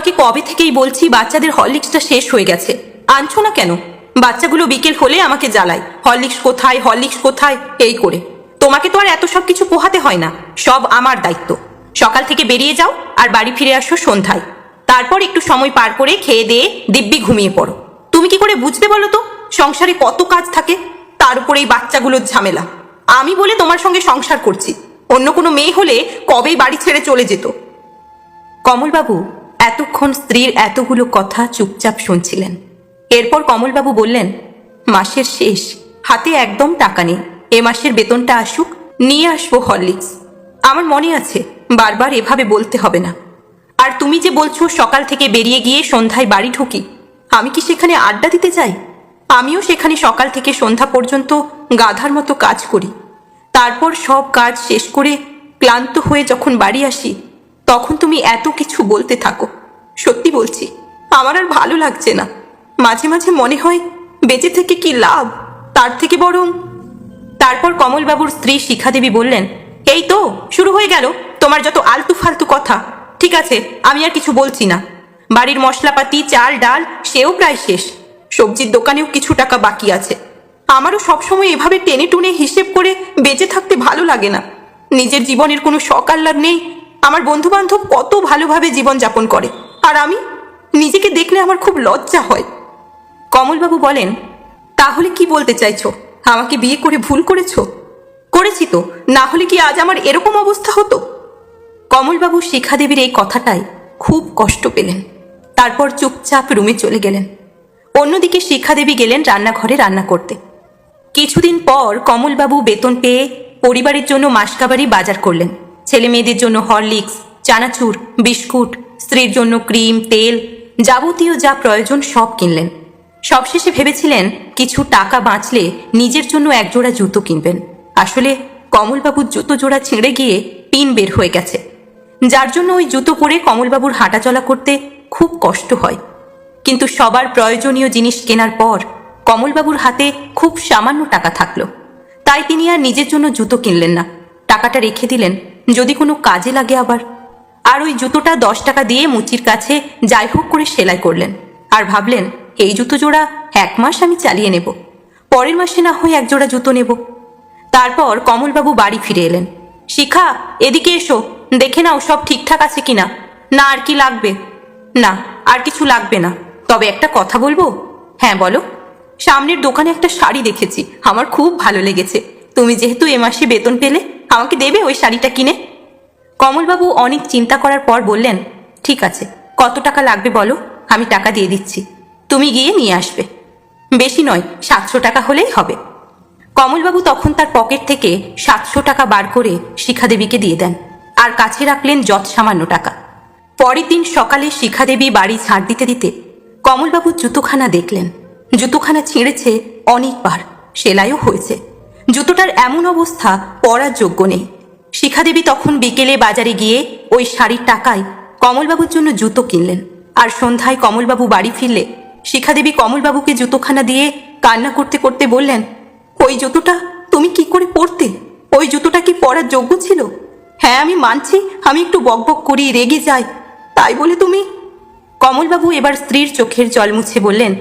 তোমাকে কবে থেকেই বলছি বাচ্চাদের হরলিক্সটা শেষ হয়ে গেছে? আনছো না কেন? বাচ্চাগুলো বিকেল হলে আমাকে জ্বালায়। হরলিক্স কোথায়? হরলিক্স কোথায়? এই করে। তোমাকে তো আর এত সব কিছু পোহাতে হয় না। সব আমার দায়িত্ব। সকাল থেকে বেরিয়ে যাও আর বাড়ি ফিরে আসো সন্ধ্যায়। তারপর একটু সময় পার করে খেয়ে দিয়ে দিব্যি ঘুমিয়ে পড়ো। তুমি কি করে বুঝবে বলো তো? সংসারে কত কাজ থাকে? তার উপরে এই বাচ্চাগুলোর ঝামেলা। আমি বলে তোমার সঙ্গে সংসার করছি। অন্য কোনো মেয়ে হলে কবেই বাড়ি ছেড়ে চলে যেত? কমলবাবু এতক্ষণ স্ত্রীর এতগুলো কথা চুপচাপ শুনছিলেন। এরপর কমলবাবু বললেন, মাসের শেষ, হাতে একদম টাকা নেই। এ মাসের বেতনটা আসুক, নিয়ে আসব হরলিক্স। আমার মনে আছে, বারবার এভাবে বলতে হবে না। আর তুমি যে বলছো সকাল থেকে বেরিয়ে গিয়ে সন্ধ্যায় বাড়ি ঢুকি, আমি কি সেখানে আড্ডা দিতে চাই? আমিও সেখানে সকাল থেকে সন্ধ্যা পর্যন্ত গাধার মতো কাজ করি। তারপর সব কাজ শেষ করে ক্লান্ত হয়ে যখন বাড়ি আসি, তখন তুমি এত কিছু বলতে থাকো। সত্যি বলছি, আমার আর ভালো লাগছে না। মাঝে মাঝে মনে হয় বেঁচে থেকে কি লাভ? তার থেকে বরং। তারপর কমলবাবুর স্ত্রী শিখাদেবী বললেন, এই তো, শুরু হয়ে গেল। তোমার যত আলতু ফালতু কথা। ঠিক আছে, আমি আর কিছু বলছি না। বাড়ির মশলাপাতি, চাল, ডাল, সেও প্রায় শেষ। সবজির দোকানেও কিছু টাকা বাকি আছে। আমারও সবসময় এভাবে টেনে টুনে হিসেব করে বেঁচে থাকতে ভালো লাগে না। নিজের জীবনের কোনো শখ আহ্লাদ নেই। আমার বন্ধু বান্ধব কত ভালোভাবে জীবন যাপন করে। আর আমি নিজেকে দেখলে আমার খুব লজ্জা হয়। কমলবাবু বলেন, তাহলে কি বলতে চাইছো? আমাকে বিয়ে করে ভুল করেছ? করেছি তো, না হলে কি আজ আমার এরকম অবস্থা হতো? কমলবাবু শিখাদেবীর এই কথাটাই খুব কষ্ট পেলেন। তারপর চুপচাপ রুমে চলে গেলেন। অন্যদিকে শিখাদেবী গেলেন রান্নাঘরে রান্না করতে। কিছুদিন পর কমলবাবু বেতন পেয়ে পরিবারের জন্য মাসকাবারি বাজার করলেন। ছেলে মেয়েদের জন্য হরলিক্স, চানাচুর, বিস্কুট স্ত্রীর জন্য ক্রিম, তেল যাবতীয় যা প্রয়োজন সব কিনলেন। সবশেষে ভেবেছিলেন কিছু টাকা বাঁচলে নিজের জন্য একজোড়া জুতো কিনবেন। আসলে কমলবাবুর জুতো জোড়া ছিঁড়ে গিয়ে পিন বের হয়ে গেছে। যার জন্য ওই জুতো পরে কমলবাবুর হাঁটাচলা করতে খুব কষ্ট হয়। কিন্তু সবার প্রয়োজনীয় জিনিস কেনার পর কমলবাবুর হাতে খুব সামান্য টাকা থাকল। তাই তিনি আর নিজের জন্য জুতো কিনলেন না। টাকাটা রেখে দিলেন। যদি কোনো কাজে লাগে আবার। আর ওই জুতোটা দশ টাকা দিয়ে মুচির কাছে যাই হোক করে সেলাই করলেন। আর ভাবলেন, এই জুতো জোড়া এক মাস আমি চালিয়ে নেব। পরের মাসে না হয় এক জোড়া জুতো নেব। তারপর কমলবাবু বাড়ি ফিরে এলেন। শিখা, এদিকে এসো, দেখে নাও সব ঠিকঠাক আছে কিনা। না, আর কি লাগবে? না, আর কিছু লাগবে না। তবে একটা কথা বলব? হ্যাঁ বলো। সামনের দোকানে একটা শাড়ি দেখেছি। আমার খুব ভালো লেগেছে। তুমি যেহেতু এ মাসে বেতন পেলে, আমাকে দেবে ওই শাড়িটা কিনে? কমলবাবু অনেক চিন্তা করার পর বললেন, ঠিক আছে, কত টাকা লাগবে বলো? আমি টাকা দিয়ে দিচ্ছি। তুমি গিয়ে নিয়ে আসবে। বেশি নয়, সাতশো টাকা হলেই হবে। কমলবাবু তখন তার পকেট থেকে সাতশো টাকা বার করে শিখাদেবীকে দিয়ে দেন আর কাছে রাখলেন যৎ সামান্য টাকা। পরের দিন সকালে শিখাদেবী বাড়ি ঝাড় দিতে দিতে কমলবাবু জুতোখানা দেখলেন। জুতোখানা ছিঁড়েছে অনেকবার, সেলাইও হয়েছে। জুতোটার এমন অবস্থা পরার যোগ্য নেই। শিখাদেবী তখন বিকেলে বাজারে গিয়ে ওই শাড়ির টাকায় কমলবাবুর জন্য জুতো কিনলেন। আর সন্ধ্যায় কমলবাবু বাড়ি ফিরলে শিখাদেবী কমলবাবুকে জুতোখানা দিয়ে কান্না করতে করতে বললেন, ওই জুতোটা তুমি কি করে পরতে? ওই জুতোটা কি পরার যোগ্য ছিল? হ্যাঁ আমি মানছি, আমি একটু বকবক করি, রেগে যাই। তাই বলে তুমি? কমলবাবু এবার স্ত্রীর চোখের জল মুছে বললেন,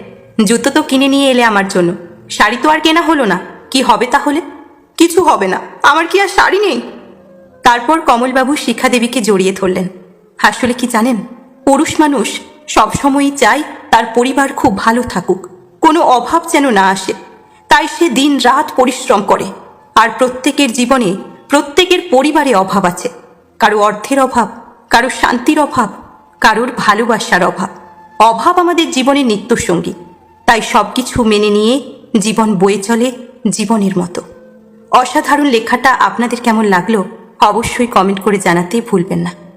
জুতো তো কিনে নিয়ে এলে আমার জন্য। শাড়ি তো আর কেনা হলো না। কি হবে তাহলে? কিছু হবে না। আমার কি আর শাড়ি নেই? তারপর কমলবাবু শিখাদেবীকে জড়িয়ে ধরলেন। আসলে কি জানেন? পুরুষ মানুষ সবসময়ই চায় তার পরিবার খুব ভালো থাকুক। কোনো অভাব যেন না আসে। তাই সে দিন রাত পরিশ্রম করে। আর প্রত্যেকের জীবনে প্রত্যেকের পরিবারে অভাব আছে। কারও অর্থের অভাব, কারও শান্তির অভাব, কারোর ভালোবাসার অভাব। অভাব আমাদের জীবনের নিত্যসঙ্গী তাই সবকিছু মেনে নিয়ে জীবন বয়ে চলে জীবনের মতো। অসাধারণ লেখাটা আপনাদের কেমন লাগল? অবশ্যই কমেন্ট করে জানাতেই ভুলবেন না।